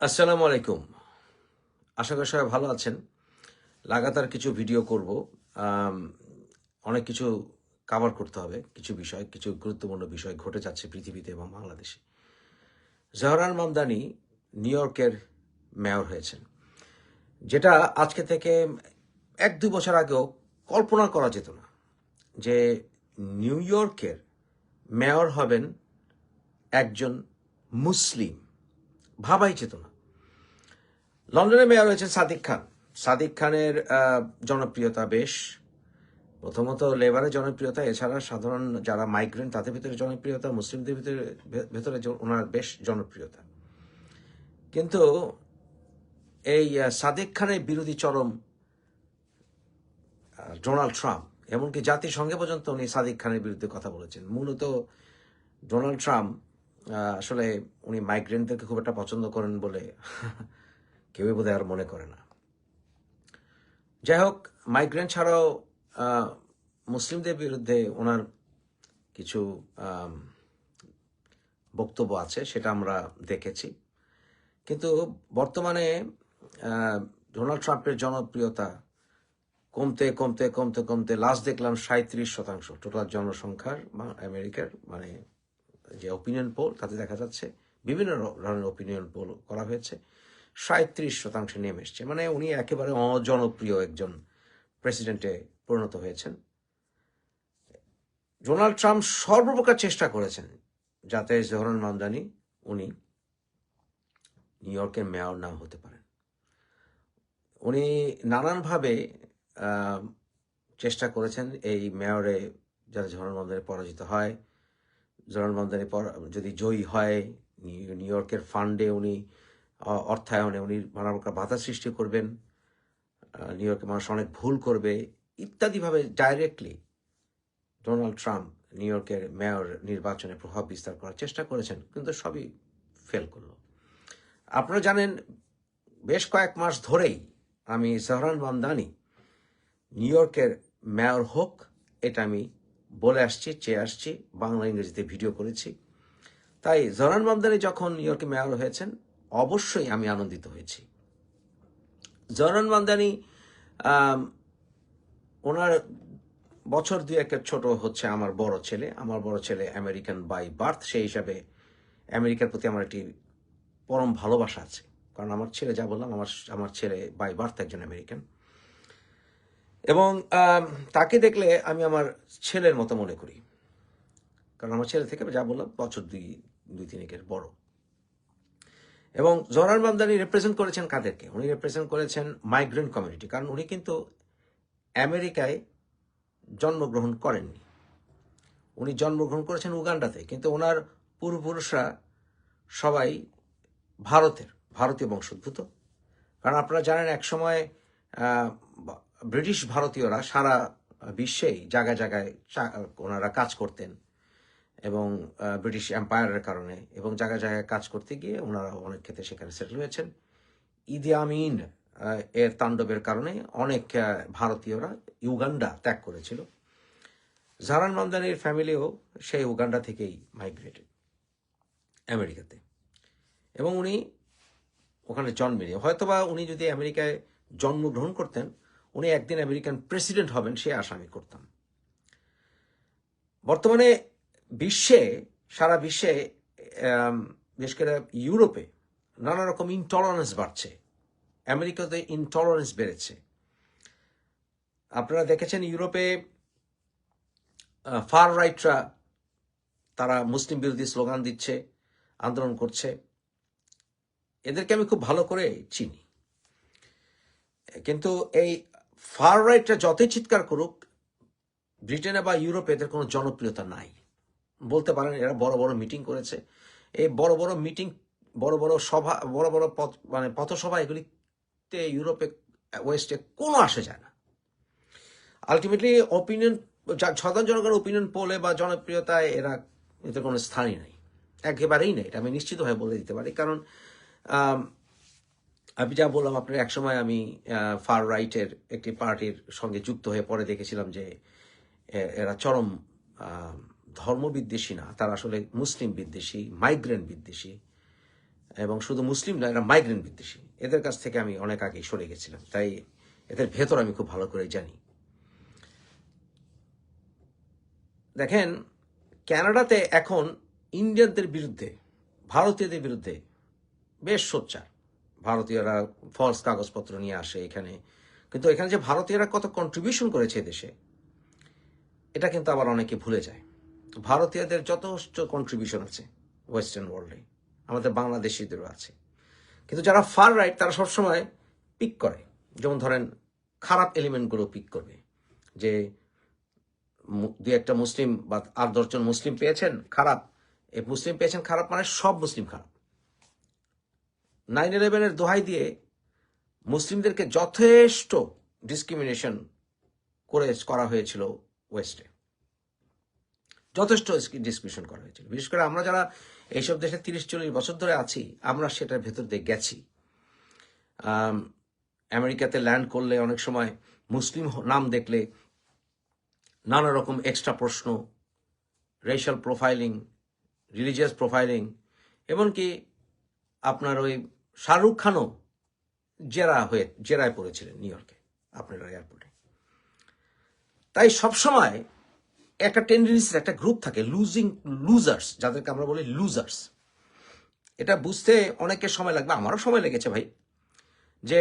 আসসালামু আলাইকুম। আশা করি সবাই ভালো আছেন। লাগাতার কিছু ভিডিও করব। অনেক কিছু কাভার করতে হবে। কিছু বিষয়, কিছু গুরুত্বপূর্ণ বিষয় ঘটে যাচ্ছে পৃথিবীতে এবং বাংলাদেশে। জহরান মামদানি নিউ ইয়র্কের মেয়র হয়েছেন। যেটা আজকে থেকে এক দুই বছর আগেও কল্পনা করা যেত না যে নিউ ইয়র্কের মেয়র হবেন একজন মুসলিম। ভাবাই যেত না। লন্ডনের মেয়র হয়েছেন সাদিক খান। সাদিক খানের জনপ্রিয়তা বেশ। প্রথমত লেবারের জনপ্রিয়তা, এছাড়া সাধারণ যারা মাইগ্রেন্ট, তাদের ভিতরে জনপ্রিয়তা, মুসলিমদের ভিতরে, ভেতরে ওনার বেশ জনপ্রিয়তা। কিন্তু এই সাদিক খানের বিরোধী চরম ডোনাল্ড ট্রাম্প, এমনকি জাতিসংঘে পর্যন্ত উনি সাদিক খানের বিরুদ্ধে কথা বলেছেন। মূলত ডোনাল্ড ট্রাম্প আসলে উনি মাইগ্রেন্টদেরকে খুব একটা পছন্দ করেন বলে কেউই বোধহয় আর মনে করে না। যাই হোক মাইগ্রেন্ট ছাড়াও মুসলিমদের বিরুদ্ধে ওনার কিছু বক্তব্য আছে, সেটা আমরা দেখেছি। কিন্তু বর্তমানে ডোনাল্ড ট্রাম্পের জনপ্রিয়তা কমতে কমতে কমতে কমতে লাস্ট দেখলাম সাঁত্রিশ শতাংশ। টোটাল জনসংখ্যার আমেরিকার মানে যে ওপিনিয়ন পোল তাতে দেখা যাচ্ছে, বিভিন্ন ধরনের ওপিনিয়ন পোল করা হয়েছে। সাঁত্রিশ শতাংশে নেমে এসছে। মানে উনি একেবারে অজনপ্রিয় একজন প্রেসিডেন্টে পরিণত হয়েছেন। ডোনাল্ড ট্রাম্প সর্বপ্রকার চেষ্টা করেছেন যাতে জহরান মামদানি উনি নিউ ইয়র্কের মেয়র না হতে পারেন। উনি নানানভাবে চেষ্টা করেছেন এই মেয়রে যাতে জহরান মামদানি পরাজিত হয়। জহরান মামদানি যদি জয়ী হয় নিউ- ইয়র্কের ফান্ডে উনি অর্থায়নে উনি প্রকার বাধা সৃষ্টি করবেন নিউ ইয়র্কের মানুষ অনেক ভুল করবে, ইত্যাদিভাবে ডাইরেক্টলি ডোনাল্ড ট্রাম্প নিউ ইয়র্কের মেয়র নির্বাচনে প্রভাব বিস্তার করার চেষ্টা করেছেন, কিন্তু সবই ফেল করল। আপনারা জানেন, বেশ কয়েক মাস ধরেই আমি জহরান মামদানি নিউ ইয়র্কের মেয়র হোক, এটা আমি বলে আসছি, চেয়ে আসছি, বাংলা ইংরেজিতে ভিডিও করেছি। তাই জহরান মামদানি যখন নিউ ইয়র্কে মেয়র হয়েছেন অবশ্যই আমি আনন্দিত হয়েছি। জহরান মামদানি আম, ওনার বছর দুই একের ছোট হচ্ছে আমার বড় ছেলে। আমার বড় ছেলে আমেরিকান বাই বার্থ সেই হিসাবে আমেরিকার প্রতি আমার একটি পরম ভালোবাসা আছে। কারণ আমার ছেলে যা বললাম আমার আমার ছেলে বাই বার্থ একজন আমেরিকান। এবং তাকে দেখলে আমি আমার ছেলের মতো মনে করি। কারণ আমার ছেলে থেকে যা বললাম বছর দুই দুই তিনেকের বড়। এবং জহরান মামদানি রিপ্রেজেন্ট করেছেন কাদেরকে? উনি রিপ্রেজেন্ট করেছেন মাইগ্রেন্ট কমিউনিটি কারণ উনি কিন্তু আমেরিকায় জন্মগ্রহণ করেননি। উনি জন্মগ্রহণ করেছেন উগান্ডাতে কিন্তু ওনার পূর্বপুরুষরা সবাই ভারতের ভারতীয় বংশোদ্ভূত। কারণ আপনারা জানেন একসময় আহ, বা- ব্রিটিশ ভারতীয়রা সারা বিশ্বেই জায়গায় জায়গায় ওনারা কাজ করতেন। এবং ব্রিটিশ এম্পায়ারের কারণে এবং জায়গায় জায়গায় কাজ করতে গিয়ে ওনারা অনেক ক্ষেত্রে সেখানে সেটেল হয়েছেন। ইদি আমিন এর তাণ্ডবের কারণে অনেক ভারতীয়রা ইউগান্ডা ত্যাগ করেছিল। জারান মামদানির ফ্যামিলিও সেই উগান্ডা থেকেই মাইগ্রেটেড আমেরিকাতে। এবং উনি ওখানে জন্মেনি হয়তোবা উনি যদি আমেরিকায় জন্মগ্রহণ করতেন, উনি একদিন আমেরিকান প্রেসিডেন্ট হবেন সে আশা আমি করতাম। বর্তমানে বিশ্বে, সারা বিশ্বে বিশেষ করে ইউরোপে নানা রকম ইনটলারেন্স বাড়ছে। আমেরিকাতে ইনটলারেন্স বেড়েছে। আপনারা দেখেছেন ইউরোপে ফার রাইটরা তারা মুসলিম বিরোধী স্লোগান দিচ্ছে, আন্দোলন করছে। এদেরকে আমি খুব ভালো করে চিনি। কিন্তু এই ফার রাইটরা যতই চিৎকার করুক, ব্রিটেনে বা ইউরোপে এদের কোনো জনপ্রিয়তা নাই। বলতে পারেন এরা বড় বড় মিটিং করেছে। এই বড় বড় মিটিং বড় বড় সভা, বড় বড় পথ মানে পথসভা এগুলিতে ইউরোপে, ওয়েস্টে কোনো আসে যায় না। আলটিমেটলি অপিনিয়ন সাধারণ জনগণের ওপিনিয়ন পোলে বা জনপ্রিয়তায় এরা এদের কোনো স্থানই নেই। একেবারেই নেই, এটা আমি নিশ্চিতভাবে বলে দিতে পারি। কারণ, আমি যা বললাম, আপনার একসময় আমি ফার রাইটের একটি পার্টির সঙ্গে যুক্ত হয়ে পরে দেখেছিলাম যে এরা চরম আম, ধর্ম বিদ্বেষী না তারা আসলে মুসলিম বিদ্বেষী মাইগ্রেন্ট বিদ্বেষী এবং শুধু মুসলিম না এরা মাইগ্রেন্ট বিদ্বেষী। এদের কাছ থেকে আমি অনেক আগেই সরে গেছিলাম তাই এদের ভেতর আমি খুব ভালো করে জানি। দেখেন কানাডাতে এখন ইন্ডিয়ানদের বিরুদ্ধে ভারতীয়দের বিরুদ্ধে বেশ সোচ্চার। ভারতীয়রা ফলস কাগজপত্র নিয়ে আসে এখানে কিন্তু এখানে যে ভারতীয়রা কত কন্ট্রিবিউশন করেছে দেশে এটা কিন্তু আবার অনেকে ভুলে যায়। ভারতীয়দের যথেষ্ট কন্ট্রিবিউশন আছে ওয়েস্টার্ন ওয়ার্ল্ডে আমাদের বাংলাদেশিদেরও আছে। কিন্তু যারা ফার রাইট তারা সবসময় পিক করে। যেমন ধরেন, খারাপ এলিমেন্টগুলো পিক করবে। যে দুই একটা মুসলিম বা আট দশজন মুসলিম পেয়েছেন, খারাপ। এই মুসলিম পেয়েছেন খারাপ মানে সব মুসলিম খারাপ। নাইন ইলেভেনের দোহাই দিয়ে মুসলিমদেরকে যথেষ্ট ডিসক্রিমিনেশন করে, করা হয়েছিল ওয়েস্টে যথেষ্ট ডিসক্রিমিনেশন করা হয়েছিল। বিশেষ করে আমরা যারা এইসব দেশে তিরিশ, চল্লিশ বছর ধরে আছি, আমরা সেটার ভেতর দিয়ে গেছি। আমেরিকাতে ল্যান্ড করলে অনেক সময় মুসলিম নাম দেখলে নানা রকম এক্সট্রা প্রশ্ন রেশাল প্রোফাইলিং রিলিজিয়াস প্রোফাইলিং এমনকি আপনার ওই শাহরুখ খানও জেরা হয়ে, জেরায় পড়েছিলেন নিউ ইয়র্কে, আপনার এয়ারপোর্টে তাই সবসময় একটা টেন্ডেন্সি একটা গ্রুপ থাকে লুজিং লুজার্স যাদেরকে আমরা বলি লুজার্স এটা বুঝতে অনেকের সময় লাগবে, আমারও সময় লেগেছে ভাই, যে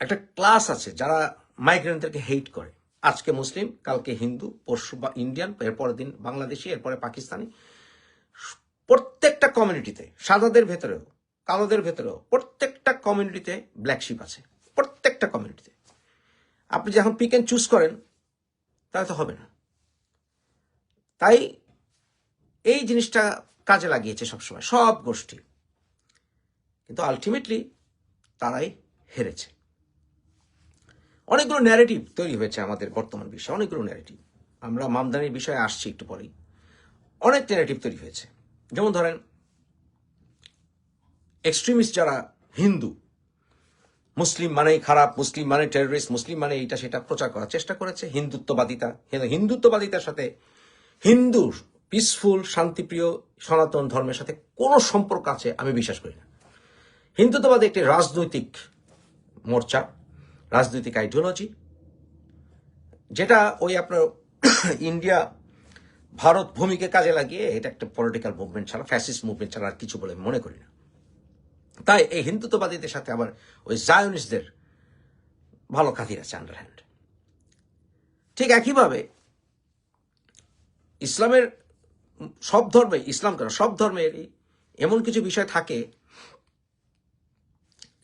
একটা ক্লাস আছে যারা মাইগ্রেন্টদেরকে হেট করে। আজকে মুসলিম, কালকে হিন্দু, পরশু বা ইন্ডিয়ান এরপরের দিন বাংলাদেশি, এরপরে পাকিস্তানি। প্রত্যেকটা কমিউনিটিতে সাদাদের ভেতরেও, কালোদের ভেতরেও, প্রত্যেকটা কমিউনিটিতে ব্ল্যাকশিপ আছে। প্রত্যেকটা কমিউনিটিতে আপনি যখন পিক অ্যান্ড চুজ করেন, তাহলে তো হবে না। তাই এই জিনিসটা কাজে লাগিয়েছে সবসময়, সব গোষ্ঠী। কিন্তু আলটিমেটলি তারাই হেরেছে। অনেকগুলো ন্যারেটিভ তৈরি হয়েছে আমাদের বর্তমান বিশ্বে, অনেকগুলো ন্যারেটিভ আমরা মামদানির বিষয়ে আসছি একটু পরেই। অনেক ন্যারেটিভ তৈরি হয়েছে। যেমন ধরেন এক্সট্রিমিস্ট যারা হিন্দু, মুসলিম মানেই খারাপ, মুসলিম মানে টেররিস্ট মুসলিম মানে এইটা সেটা প্রচার করার চেষ্টা করেছে, হিন্দুত্ববাদিতা। হিন্দুত্ববাদিতার সাথে হিন্দু পিসফুল শান্তিপ্রিয়, সনাতন ধর্মের সাথে কোনো সম্পর্ক আছে আমি বিশ্বাস করি না। হিন্দুত্ববাদ একটি রাজনৈতিক মোর্চা, রাজনৈতিক আইডিওলজি যেটা ওই আপনার ইন্ডিয়া, ভারত ভূমিকে কাজে লাগিয়ে এটা একটা পলিটিক্যাল মুভমেন্ট ছাড়া ফ্যাসিস্ট মুভমেন্ট ছাড়া আর কিছু বলে মনে করি না। তাই এই হিন্দুত্ববাদীদের সাথে আবার ওই জায়নিস্টদের ভালো খাতির আছে আন্ডারহ্যান্ড ঠিক একইভাবে ইসলামের সব ধর্মে ইসলাম কেন? সব ধর্মেরই এমন কিছু বিষয় থাকে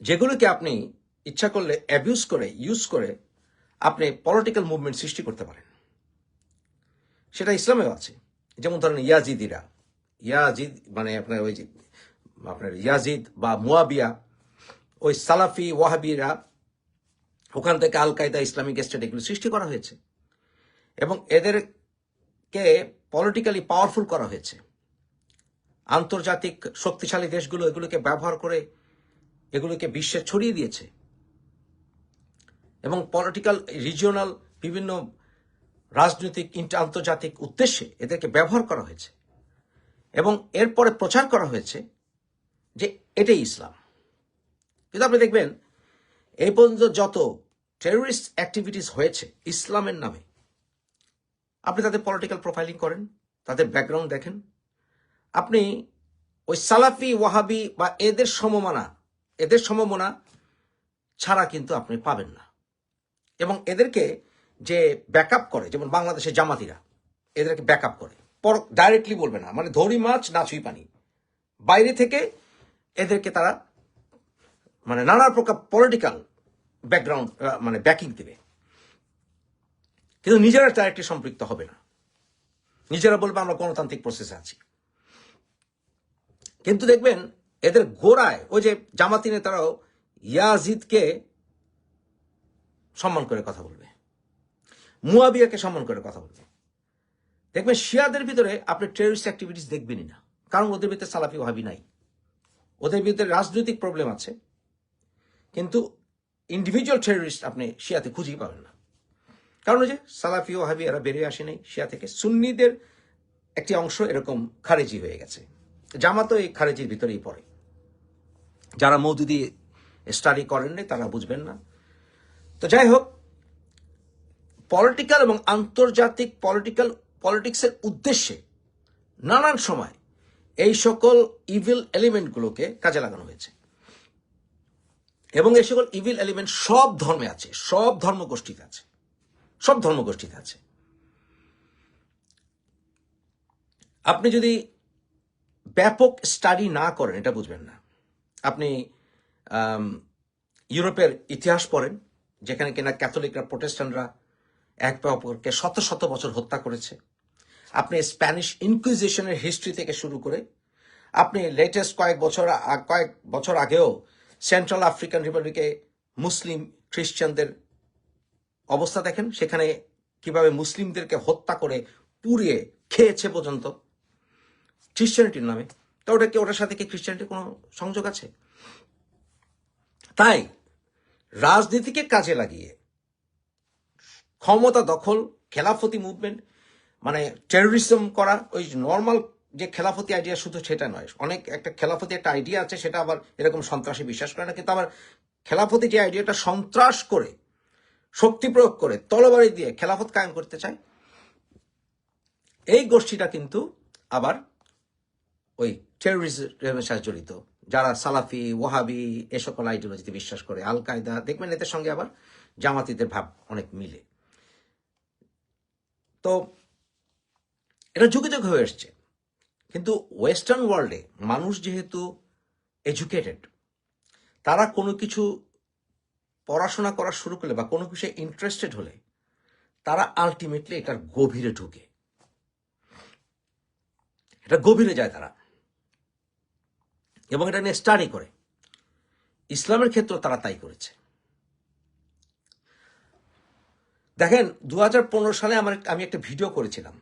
যেগুলোকে আপনি ইচ্ছা করলে অ্যাবিউজ করে ইউজ করে আপনি পলিটিক্যাল মুভমেন্ট সৃষ্টি করতে পারেন। সেটা ইসলামেও আছে। যেমন ধরেন ইয়াজিদিরা, ইয়াজিদ মানে আপনার ওই যে, আপনার ইয়াজিদ বা মুয়াবিয়া, ওই সালাফি, ওয়াহাবিরা, ওখান থেকে আল কায়দা ইসলামিক স্টেট এগুলো সৃষ্টি করা হয়েছে। এবং এদেরকে পলিটিক্যালি পাওয়ারফুল করা হয়েছে। আন্তর্জাতিক শক্তিশালী দেশগুলো এগুলোকে ব্যবহার করে এগুলোকে বিশ্বে ছড়িয়ে দিয়েছে। এবং পলিটিক্যাল রিজিওনাল বিভিন্ন রাজনৈতিক আন্তর্জাতিক উদ্দেশ্যে এদেরকে ব্যবহার করা হয়েছে। এবং এরপরে প্রচার করা হয়েছে যে এটাই ইসলাম। কিন্তু আপনি দেখবেন, এই পর্যন্ত যত টেররিস্ট অ্যাক্টিভিটিস হয়েছে, ইসলামের নামে আপনি তাদের পলিটিক্যাল প্রোফাইলিং করেন, তাদের ব্যাকগ্রাউন্ড দেখেন। আপনি ওই সালাফি, ওয়াহাবি বা এদের সমমানা, এদের সমমনা ছাড়া কিন্তু আপনি পাবেন না। এবং এদেরকে যে ব্যাকআপ করে, যেমন বাংলাদেশের জামাতিরা, এদেরকে ব্যাকআপ করে। পর ডাইরেক্টলি বলবে না মানে ধরি মাছ না ছুঁই পানি। বাইরে থেকে এদেরকে তারা মানে নানা প্রকার পলিটিক্যাল ব্যাকগ্রাউন্ড মানে ব্যাকিং দেবে। কিন্তু নিজেরা ডাইরেক্টলি সম্পৃক্ত হবে না। নিজেরা বলবে, আমরা গণতান্ত্রিক প্রসেসে আছি। কিন্তু দেখবেন, এদের গোড়ায় ওই যে জামাতি নেতারাও ইয়াজিদকে সম্মান করে কথা বলবে। মুয়াবিয়াকে সম্মান করে কথা বলবে। দেখবেন, শিয়াদের ভিতরে আপনি টেরিস্ট অ্যাক্টিভিটিস দেখবেনই না। কারণ ওদের ভিতরে সালাফি ভাবি নাই। ওদের ভিতরে রাজনৈতিক প্রবলেম আছে। কিন্তু ইন্ডিভিজুয়াল টেরিস্ট আপনি শিয়াতে খুঁজেই পাবেন না। কারণ যে সালাফি ও হাবি এরা বেরিয়ে আসে নাই, শিয়া থেকে। সুন্নিদের একটি অংশ এরকম খারেজি হয়ে গেছে। জামাতও এই খারেজির ভিতরেই পড়ে। যারা মৌদুদি স্টাডি করেননি তারা বুঝবেন না। তো যাই হোক পলিটিক্যাল এবং আন্তর্জাতিক পলিটিক্যাল পলিটিক্সের উদ্দেশ্যে নানান সময় এই সকল ইভিল এলিমেন্টগুলোকে কাজে লাগানো হয়েছে। এবং এই সকল ইভিল এলিমেন্ট সব ধর্মে আছে, সব ধর্মগোষ্ঠীতে আছে। সব ধর্মগোষ্ঠীতে আছে। আপনি যদি ব্যাপক স্টাডি না করেন, এটা বুঝবেন না। আপনি ইউরোপের ইতিহাস পড়েন, যেখানে কিনা ক্যাথলিকরা, প্রোটেস্ট্যান্টরা এক অপরকে শত শত বছর হত্যা করেছে। আপনি স্প্যানিশ ইনকুইজিশনের হিস্ট্রি থেকে শুরু করে, আপনি লেটেস্ট কয়েক বছর কয়েক বছর আগেও সেন্ট্রাল আফ্রিকান রিপাবলিকে মুসলিম, খ্রিস্টানদের অবস্থা দেখেন, সেখানে কীভাবে মুসলিমদেরকে হত্যা করে পুড়িয়ে খেয়েছে পর্যন্ত। খ্রিস্টানিটির নামে। তো ওটা কি, ওটার সাথে কি খ্রিস্টানিটির কোনো সংযোগ আছে? তাই রাজনীতিকে কাজে লাগিয়ে ক্ষমতা দখল, খেলাফতি মুভমেন্ট মানে টেরোরিজম করা, ওই নর্মাল যে খেলাফতি আইডিয়া শুধু সেটা নয়, অনেক একটা খেলাফতি একটা আইডিয়া আছে, সেটা আবার এরকম সন্ত্রাসী বিশ্বাস করে না, কিন্তু আবার খেলাফতি যে আইডিয়াটা সন্ত্রাস করে শক্তি প্রয়োগ করে তলবাড়ি দিয়ে খেলাফত কায়েম করতে চায়, এই গোষ্ঠীটা কিন্তু আবার ওই টেরোরিজমের সাথে জড়িত। যারা সালাফি, ওয়াহাবি, এ সকল আইডিওলজিতে বিশ্বাস করে আল কায়দা দেখবেন এদের সঙ্গে আবার জামাতিদের ভাব অনেক মিলে। তো এটা যুগে যুগে হয়ে এসছে। কিন্তু ওয়েস্টার্ন ওয়ার্ল্ডে মানুষ যেহেতু এডুকেটেড তারা কোনো কিছু পড়াশোনা করা শুরু করলে বা কোনো কিছু ইন্টারেস্টেড হলে তারা আলটিমেটলি এটার গভীরে ঢুকে। এটা গভীরে যায় তারা। এবং এটা নিয়ে স্টাডি করে। ইসলামের ক্ষেত্রে তারা তাই করেছে। দেখেন দু হাজার পনেরো সালে আমার আমি একটা ভিডিও করেছিলাম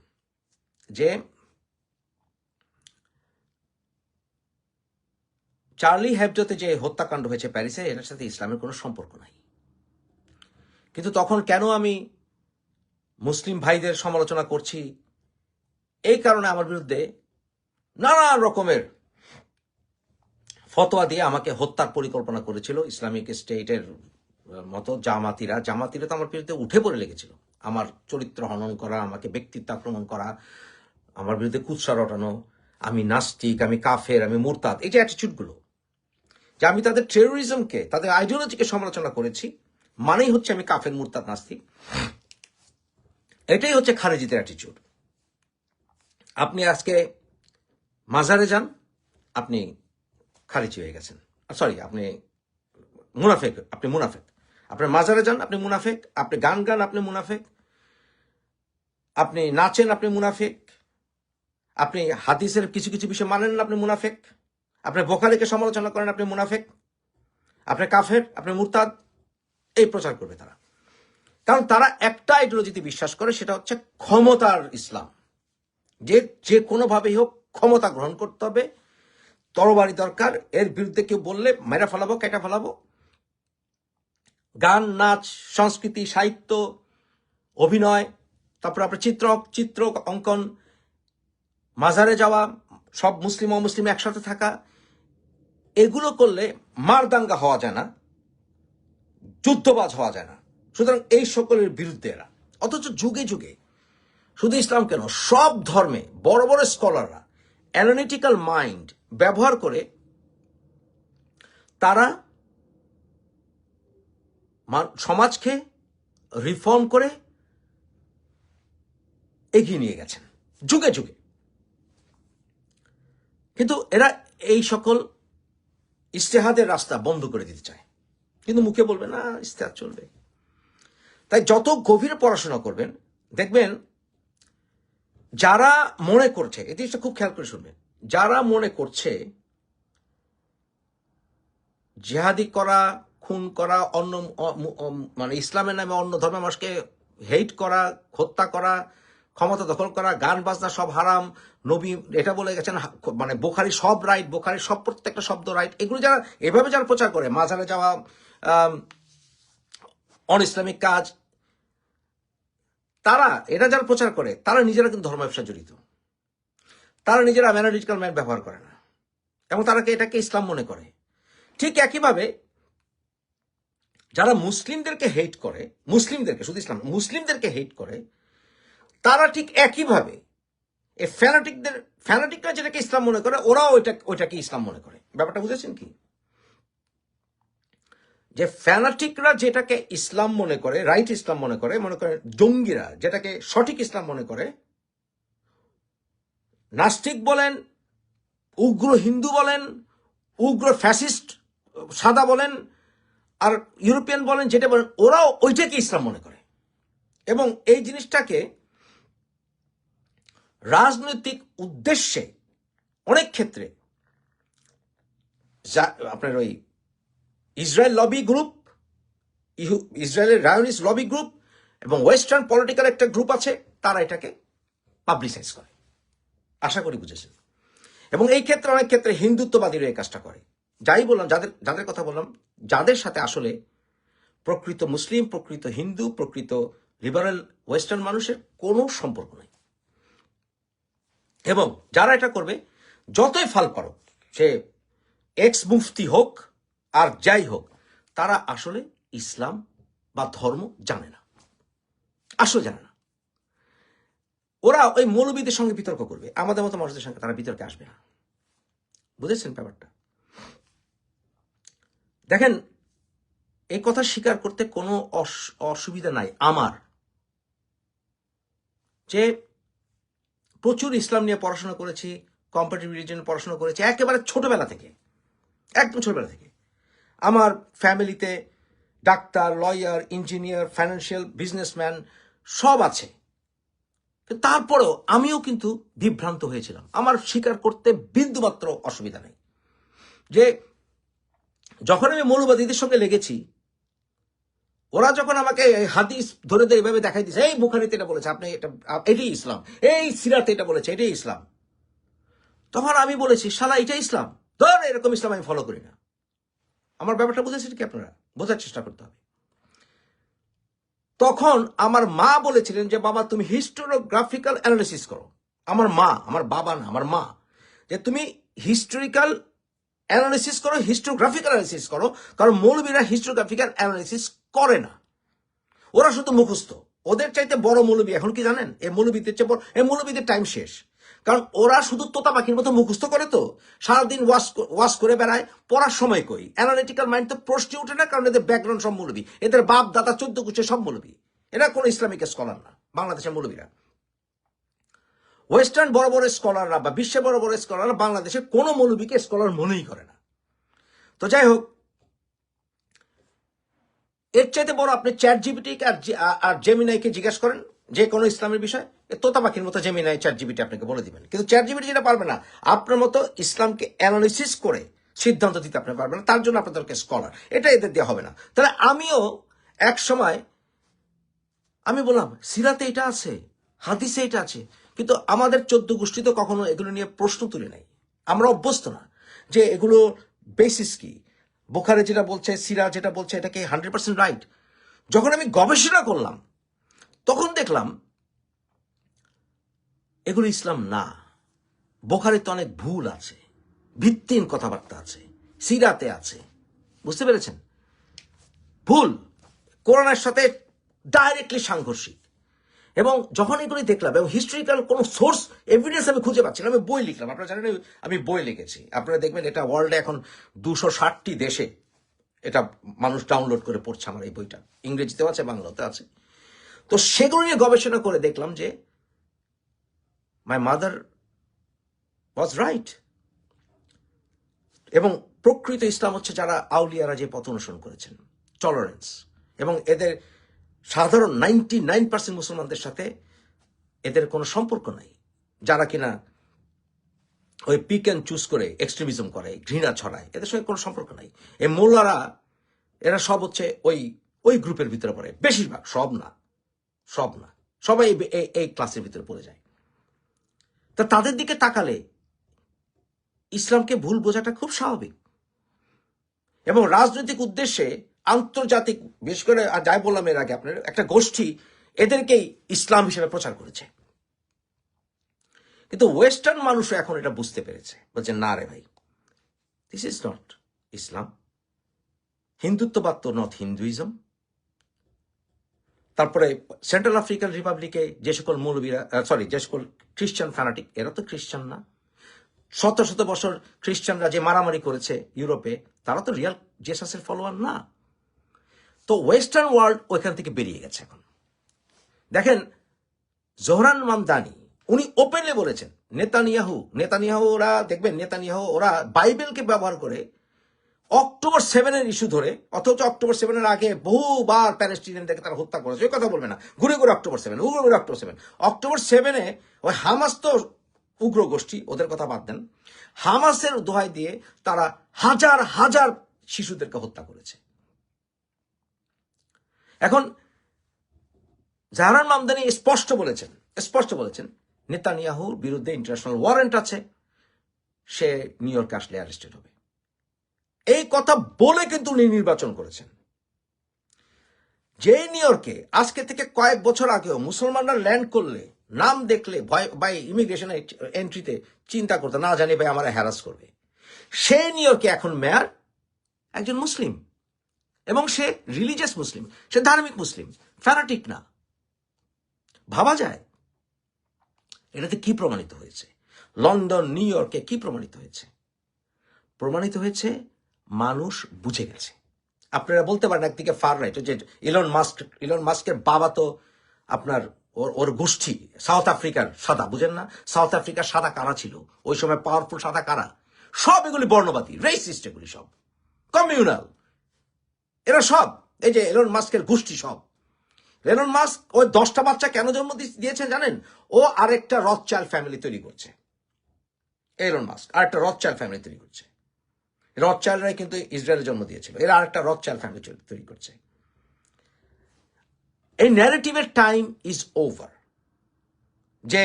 যে চার্লি হ্যাবজোতে যে হত্যাকাণ্ড হয়েছে প্যারিসে, এটার সাথে ইসলামের কোনো সম্পর্ক নাই। কিন্তু তখন কেন আমি মুসলিম ভাইদের সমালোচনা করছি? এই কারণে আমার বিরুদ্ধে নানা রকমের ফতোয়া দিয়ে আমাকে হত্যার পরিকল্পনা করেছিল ইসলামিক স্টেটের মতো জামাতিরা। জামাতিরা তো আমার বিরুদ্ধে উঠে পড়ে লেগেছিল। আমার চরিত্র হনন করা, আমাকে ব্যক্তিত্ব আক্রমণ করা, আমার বিরুদ্ধে কুৎসা রটানো, আমি নাস্তিক, আমি কাফের, আমি মুরতাদ, এই যে অ্যাটিচিউডগুলো যে আমি তাদের টেরোরিজমকে তাদের আইডিওলজিকে সমালোচনা করেছি, মানেই হচ্ছে আমি কাফের মুরতাদ নাস্তিক। এটাই হচ্ছে খারেজিদের অ্যাটিচিউড আপনি আজকে মাজারে যান, আপনি খারিজি হয়ে গেছেন। সরি আপনি মুনাফেক আপনি মুনাফেক। আপনি মাজারে যান, আপনি মুনাফেক। আপনি গান গান, আপনি মুনাফেক। আপনি নাচেন, আপনি মুনাফেক। আপনি হাদিসের কিছু কিছু বিষয় মানেন না আপনি মুনাফেক। আপনি বোখারিকে সমালোচনা করেন আপনি মুনাফেক, আপনি কাফের, আপনি মুরতাদ, এই প্রচার করবে তারা। কারণ তারা একটা আইডিওলজিতে বিশ্বাস করে, সেটা হচ্ছে ক্ষমতার ইসলাম। যে যে কোনোভাবেই হোক ক্ষমতা গ্রহণ করতে হবে, তরবারি দরকার, এর বিরুদ্ধে কেউ বললে মেরা ফেলাবো, কেটা ফেলাবো। গান, নাচ, সংস্কৃতি, সাহিত্য, অভিনয়, তারপর আপনার চিত্র চিত্র অঙ্কন, মাজারে যাওয়া, সব মুসলিম, অমুসলিম একসাথে থাকা এগুলো করলে মারদাঙ্গা হওয়া যায় না, যুদ্ধবাজ হওয়া যায় না। সুতরাং এই সকলের বিরুদ্ধে এরা। অথচ যুগে যুগে শুধু ইসলাম কেন সব ধর্মে বড় বড় স্কলাররা অ্যানালিটিক্যাল মাইন্ড ব্যবহার করে তারা সমাজকে রিফর্ম করে এগিয়ে নিয়ে গেছেন, যুগে যুগে। কিন্তু এরা এই সকল ইস্তেহাদের রাস্তা বন্ধ করে দিতে চায়। কিন্তু মুখে বলবে, না ইস্তেহাদ চলবে। তাই যত গভীরে পড়াশোনা করবেন, দেখবেন যারা মনে করছে এই জিনিসটা খুব খেয়াল করে শুনবেন, যারা মনে করছে জেহাদি করা, খুন করা, অন্য মানে ইসলামের নামে অন্য ধর্মের মানুষকে হেট করা, হত্যা করা ক্ষমতা দখল করা, গান বাজনা সব হারাম, নবী এটা বলে গেছেন মানে বোখারি সব রাইট বোখারি সব প্রত্যেকটা শব্দ রাইট এগুলো যারা, এভাবে যারা প্রচার করে মাজারে যাওয়া অন ইসলামিক কাজ, তারা, এটা যারা প্রচার করে, তারা নিজেরা কিন্তু ধর্ম ব্যবসা জড়িত। তারা নিজেরা ম্যানালিটিক্যাল ম্যান ব্যবহার করে না। এবং তারা এটাকে ইসলাম মনে করে? ঠিক একইভাবে, যারা মুসলিমদেরকে হেট করে, মুসলিমদেরকে, শুধু ইসলাম মুসলিমদেরকে হেট করে তারা ঠিক একইভাবে এই ফ্যানাটিকদের, ফ্যানাটিকরা যেটাকে ইসলাম মনে করে, ওরাও ওইটা, ওইটাকে ইসলাম মনে করে। ব্যাপারটা বুঝেছেন কি? যে ফ্যানাটিকরা যেটাকে ইসলাম মনে করে, রাইট ইসলাম মনে করে মনে করে জঙ্গিরা যেটাকে সঠিক ইসলাম মনে করে, নাস্তিক বলেন, উগ্র হিন্দু বলেন, উগ্র ফ্যাসিস্ট, সাদা বলেন, আর ইউরোপিয়ান বলেন, যেটা বলেন, ওরাও ওইটাকে ইসলাম মনে করে। এবং এই জিনিসটাকে রাজনৈতিক উদ্দেশ্যে অনেক ক্ষেত্রে যা- আপনার ওই ইসরায়েল লবি গ্রুপ ইহু- ইসরায়েলের রায়নিস লবি গ্রুপ এবং ওয়েস্টার্ন পলিটিক্যাল একটা গ্রুপ আছে, তারা এটাকে পাবলিসাইজ করে। আশা করি বুঝেছেন। এবং এই ক্ষেত্রে অনেক ক্ষেত্রে হিন্দুত্ববাদীরা এই কাজটা করে। যাই বললাম, যাদের যাদের কথা বললাম, যাদের সাথে আসলে প্রকৃত মুসলিম, প্রকৃত হিন্দু, প্রকৃত লিবারেল ওয়েস্টার্ন মানুষের কোনো সম্পর্ক নেই। এবং যারা এটা করবে, যতই ফাল পারো সে এক্স মুফতি হোক আর যাই হোক, তারা আসলে ইসলাম বা ধর্ম জানে না। আসলে জানে না। ওরা ওই মৌলবীদের সঙ্গে বিতর্ক করবে। আমাদের মতো মানুষদের সঙ্গে তারা বিতর্কে আসবে না। বুঝেছেন ব্যাপারটা? দেখেন, এই কথা স্বীকার করতে কোনো অস- অসুবিধা নাই আমার। যে প্রচুর ইসলাম নিয়ে পড়াশোনা করেছি কম্পারেটিভ রিলিজন পড়াশোনা করেছি, একেবারে ছোটবেলা থেকে, একদম ছোটবেলা থেকে। আমার ফ্যামিলিতে ডাক্তার লয়ার ইঞ্জিনিয়ার ফাইন্যান্সিয়াল বিজনেসম্যান সব আছে। তারপরেও আমিও কিন্তু বিভ্রান্ত হয়েছিলাম। আমার স্বীকার করতে বিন্দুমাত্র অসুবিধা নেই। যে যখন আমি মৌলবাদীদের সঙ্গে লেগেছি ওরা যখন আমাকে হাদিস ধরে ধরে এইভাবে দেখাই দিচ্ছে এই বুখারিতে এটা বলেছে, আপনি এটা, এটাই ইসলাম, এই সিরাতে এটা বলেছে, এটাই ইসলাম। তখন আমি বলেছি, শালা, এটা ইসলাম, ধর এরকম ইসলাম আমি ফলো করি না। আমার ব্যাপারটা বুঝেছেন কি আপনারা? বোঝার চেষ্টা করতে হবে। তখন আমার মা বলেছিলেন যে, বাবা, তুমি হিস্টোগ্রাফিক্যাল অ্যানালিসিস করো। আমার মা, আমার বাবা না, আমার মা, যে, তুমি হিস্টোরিক্যাল অ্যানালিসিস করো হিস্টোগ্রাফিক্যাল অ্যানালিসিস করো, কারণ মৌলবীরা হিস্টোগ্রাফিক্যাল অ্যানালিসিস করে না। ওরা শুধু মুখস্থ। ওদের চাইতে বড় মৌলবী, এখন কি জানেন? এই মৌলবীদের চেয়ে বড় এই মৌলবীদের টাইম শেষ। কারণ ওরা শুধু তোতা পাখির মতো মুখস্থ করে তো। সারাদিন ওয়াশ ওয়াশ করে বেড়ায়, পড়ার সময় কই? অ্যানালিটিক্যাল মাইন্ড তো প্রশ্নই ওঠে না, কারণ এদের ব্যাকগ্রাউন্ড সব মৌলবী। এদের বাপ, দাদা, চোদ্দ কুচে সব মৌলবী। এরা কোনো ইসলামিক স্কলার না, বাংলাদেশের মৌলবীরা। ওয়েস্টার্ন বড় বড় স্কলাররা বা বিশ্বে বড় বড় স্কলাররা বাংলাদেশের কোনো মৌলবীকে স্কলার মনেই করে না। তো যাই হোক এর চাইতে বড় আপনি চ্যাট জিবিটিকে আর আর জেমিনাইকে জিজ্ঞেস করেন, যে কোনো ইসলামের বিষয় তোতা পাখির মতো জেমিনাই চ্যাট জিবিটি আপনাকে বলে দিবেন। কিন্তু চ্যাট জিবিটি যেটা পারবে না, আপনার মতো ইসলামকে অ্যানালিসিস করে সিদ্ধান্ত দিতে আপনি পারবেন না, তার জন্য আপনাদেরকে স্কলার এটা এদের দেওয়া হবে না। তাহলে আমিও এক সময়, আমি বললাম, সিরাতে এটা আছে, হাদিসে এটা আছে, কিন্তু আমাদের চোদ্দ গোষ্ঠী তো কখনো এগুলো নিয়ে প্রশ্ন তুলে নাই। আমরা অভ্যস্ত না যে এগুলো বেসিস কি। বোখারে যেটা বলছে সিরা যেটা বলছে, এটাকে হান্ড্রেড পার্সেন্ট রাইট যখন আমি গবেষণা করলাম, তখন দেখলাম, এগুলো ইসলাম না। বোখারিতে অনেক ভুল আছে, ভিত্তিহীন কথাবার্তা আছে, সিরাতে আছে। বুঝতে পেরেছেন? ভুল। কোরআনের সাথে ডাইরেক্টলি সাংঘর্ষিক। এবং যখন এগুলি দেখলাম এবং হিস্ট্রিক্যাল কোনো সোর্স এভিডেন্স আমি খুঁজে পাচ্ছি আমি বই লিখলাম। আপনারা জানেন আমি বই লিখেছি। আপনারা দেখবেন এটা ওয়ার্ল্ডে এখন দুশো ষাটটি দেশে এটা মানুষ ডাউনলোড করে পড়ছে আমার এই বইটা। ইংরেজিতেও আছে, বাংলাতেও আছে। তো সেগুলো নিয়ে গবেষণা করে দেখলাম যে মাই মাদার ওয়াজ রাইট এবং প্রকৃত ইসলাম হচ্ছে যারা আউলিয়ারা যে পথ অনুসরণ করেছেন টলারেন্স এবং এদের সাধারণ নাইনটি নাইন পার্সেন্ট মুসলমানদের সাথে এদের কোনো সম্পর্ক নাই, যারা কিনা ওই পিক অ্যান্ড চুজ করে এক্সট্রিমিজম করে, ঘৃণা ছড়ায়, এদের সঙ্গে কোনো সম্পর্ক নাই। এই মোল্লারা, এরা সব হচ্ছে ওই ওই গ্রুপের ভিতরে পড়ে, বেশিরভাগ, সব না সব না, সবাই এই- এই ক্লাসের ভিতরে পড়ে যায়। তা তাদের দিকে তাকালে ইসলামকে ভুল বোঝাটা খুব স্বাভাবিক। এবং রাজনৈতিক উদ্দেশ্যে আন্তর্জাতিক, বিশেষ করে, আর যাই বললাম এর আগে আপনার, একটা গোষ্ঠী এদেরকেই ইসলাম হিসেবে প্রচার করেছে। কিন্তু ওয়েস্টার্ন মানুষও এখন এটা বুঝতে পেরেছে। বলছে, না রে ভাই দিস ইজ নট ইসলাম। হিন্দুত্ববাদ তো নট হিন্দুইজম তারপরে সেন্ট্রাল আফ্রিকান রিপাবলিকে যে সকল মৌলবীরা সরি যে সকল খ্রিস্টান ফ্যানাটিক এরা তো খ্রিস্টান না। শত শত বছর খ্রিস্টানরা যে মারামারি করেছে ইউরোপে তারা তো রিয়াল জেসাসের ফলোয়ার না। তো ওয়েস্টার্ন ওয়ার্ল্ড ওইখান থেকে বেরিয়ে গেছে এখন। দেখেন, জোহরান মামদানি, উনি ওপেনলি বলেছেন, নেতানিয়াহু নেতানিয়াহু ওরা, দেখবেন নেতানিয়াহু ওরা বাইবেলকে ব্যবহার করে অক্টোবর সেভেনের ইস্যু ধরে, অথচ অক্টোবর সেভেনের আগে বহুবার প্যালেস্টিনিয়ানদেরকে তারা হত্যা করেছে, ওই কথা বলবে না। ঘুরে ঘুরে অক্টোবর সেভেন ঘুরে ঘুরে অক্টোবর সেভেন অক্টোবর সেভেনে ওই হামাস তো উগ্র গোষ্ঠী, ওদের কথা বাদ দেন। হামাসের দোহাই দিয়ে তারা হাজার হাজার শিশুদেরকে হত্যা করেছে। জাহারান মামদানি স্পষ্ট বলেছেন স্পষ্ট বলেছেন, নেতানিয়াহুর বিরুদ্ধে ইন্টারন্যাশনাল ওয়ারেন্ট আছে, সে নিউ ইয়র্কে আসলে অ্যারেস্টেড হবে। এই কথা বলে কিন্তু উনি নির্বাচন করেছেন। যে নিউ ইয়র্কে আজকে থেকে কয়েক বছর আগেও মুসলমানরা ল্যান্ড করলে, নাম দেখলে, ভয় বাই ইমিগ্রেশন এন্ট্রিতে চিন্তা করতে, না জানি ভাই, আমার হ্যারাস করবে। সেই নিউ ইয়র্কে এখন মেয়র একজন মুসলিম এবং সে রিলিজিয়াস মুসলিম, সে ধার্মিক মুসলিম ফ্যানাটিক না। ভাবা যায়, এটাতে কি প্রমাণিত হয়েছে? লন্ডন, নিউ ইয়র্কে কি প্রমাণিত হয়েছে? প্রমাণিত হয়েছে মানুষ বুঝে গেছে। আপনারা বলতে পারেন একদিকে ফার রাইট যে ইলন মাস্ক ইলন মাস্কের বাবা তো আপনার ওর ওর গোষ্ঠী সাউথ আফ্রিকার সাদা, বুঝেন না? সাউথ আফ্রিকার সাদা কারা ছিল? ওই সময় পাওয়ারফুল সাদা কারা? সব এগুলি বর্ণবাদী রেসিস্ট এগুলি সব। কমিউনাল এরা সব, এই যে এলন মাস্কের গোষ্ঠী সব। এলন মাস্ক ওই দশটা বাচ্চা কেন জন্ম দিয়েছে জানেন? ও আরেকটা রথ চাইল্ড ফ্যামিলি তৈরি করছে। এলন মাস্ক আরেকটা রথ চাইল্ড ফ্যামিলি তৈরি করছে। রথ চাইল্ডরাই কিন্তু ইসরায়েলের জন্ম দিয়েছিল। এরা আরেকটা রথ চাইল্ড ফ্যামিলি তৈরি করছে। এই ন্যারেটিভের টাইম ইজ ওভার যে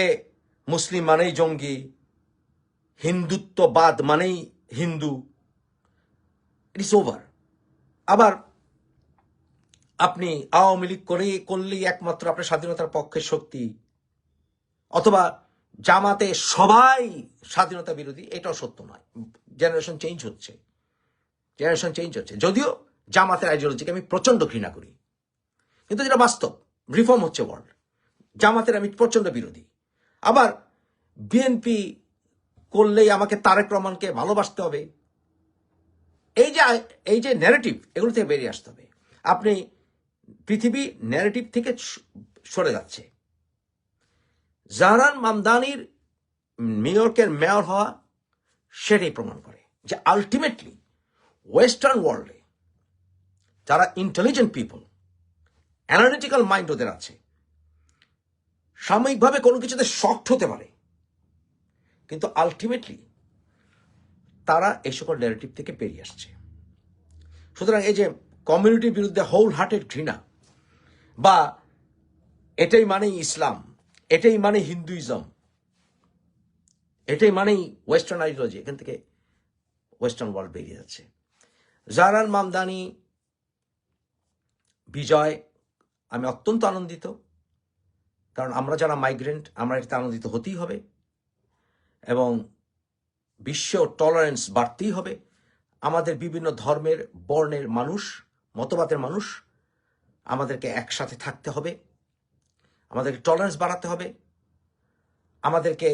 মুসলিম মানেই জঙ্গি, হিন্দুত্ববাদ মানেই হিন্দু ইট ইস ওভার আবার আপনি আওয়ামী লীগ করে করলেই একমাত্র আপনার স্বাধীনতার পক্ষের শক্তি। অথবা জামাতে সবাই স্বাধীনতা বিরোধী, এটাও সত্য নয়। জেনারেশন চেঞ্জ হচ্ছে। জেনারেশন চেঞ্জ হচ্ছে। যদিও জামাতের আইডিওলজিকে আমি প্রচণ্ড ঘৃণা করি। কিন্তু যেটা বাস্তব রিফর্ম হচ্ছে ওয়ার্ল্ড জামাতের আমি প্রচণ্ড বিরোধী। আবার বিএনপি করলেই আমাকে তারেক রহমানকে ভালোবাসতে হবে। এই যে এই যে ন্যারেটিভ এগুলো থেকে বেরিয়ে আসতে হবে। আপনি পৃথিবী ন্যারেটিভ থেকে সরে যাচ্ছে। জাহারান মামদানির নিউ ইয়র্কের মেয়র হওয়া সেটাই প্রমাণ করে যে আলটিমেটলি ওয়েস্টার্ন ওয়ার্ল্ডে যারা ইন্টেলিজেন্ট পিপল অ্যানালিটিক্যাল মাইন্ড ওদের আছে, সাময়িকভাবে কোনো কিছুতে শক্ট হতে পারে, কিন্তু আলটিমেটলি তারা এই সকল ন্যারেটিভ থেকে বেরিয়ে আসছে। সুতরাং এই যে কমিউনিটির বিরুদ্ধে হোল হার্টেড ঘৃণা। বা এটাই মানেই ইসলাম, এটাই মানে হিন্দুইজম, এটাই মানেই ওয়েস্টার্ন আইডিওলজি এখান থেকে ওয়েস্টার্ন ওয়ার্ল্ড বেরিয়ে যাচ্ছে। জারান মামদানি, বিজয়, আমি অত্যন্ত আনন্দিত, কারণ আমরা যারা মাইগ্রেন্ট আমরা এটাতে আনন্দিত হতেই হবে, এবং বিশ্ব টলারেন্স বাড়তেই হবে। আমাদের বিভিন্ন ধর্মের, বর্ণের মানুষ মতবাদের মানুষ, আমাদেরকে একসাথে থাকতে হবে, আমাদেরকে টলারেন্স বাড়াতে হবে, আমাদেরকে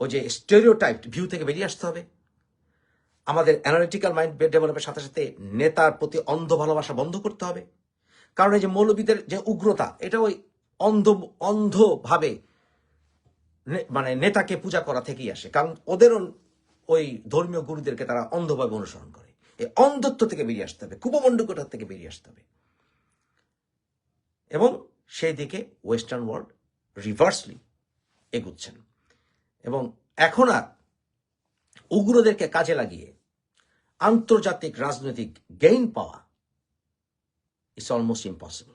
ওই যে স্টেরিওটাইপ ভিউ থেকে বেরিয়ে আসতে হবে, আমাদের অ্যানালিটিক্যাল মাইন্ড ডেভেলপের সাথে সাথে নেতার প্রতি অন্ধ ভালোবাসা বন্ধ করতে হবে। কারণ এই যে মৌলবীদের যে উগ্রতা, এটা ওই অন্ধ, অন্ধভাবে মানে নেতাকে পূজা করা থেকেই আসে। কারণ ওদেরও ওই ধর্মীয় গুরুদেরকে তারা অন্ধভাবে অনুসরণ করে। এই অন্ধত্ব থেকে বেরিয়ে আসতে হবে কুপমণ্ডকতা থেকে বেরিয়ে আসতে হবে। এবং সেই দিকে ওয়েস্টার্ন ওয়ার্ল্ড রিভার্সলি এগুচ্ছেন। এবং এখন আর উগ্রদেরকে কাজে লাগিয়ে আন্তর্জাতিক রাজনৈতিক গেইন পাওয়া ইটস অলমোস্ট ইম্পসিবল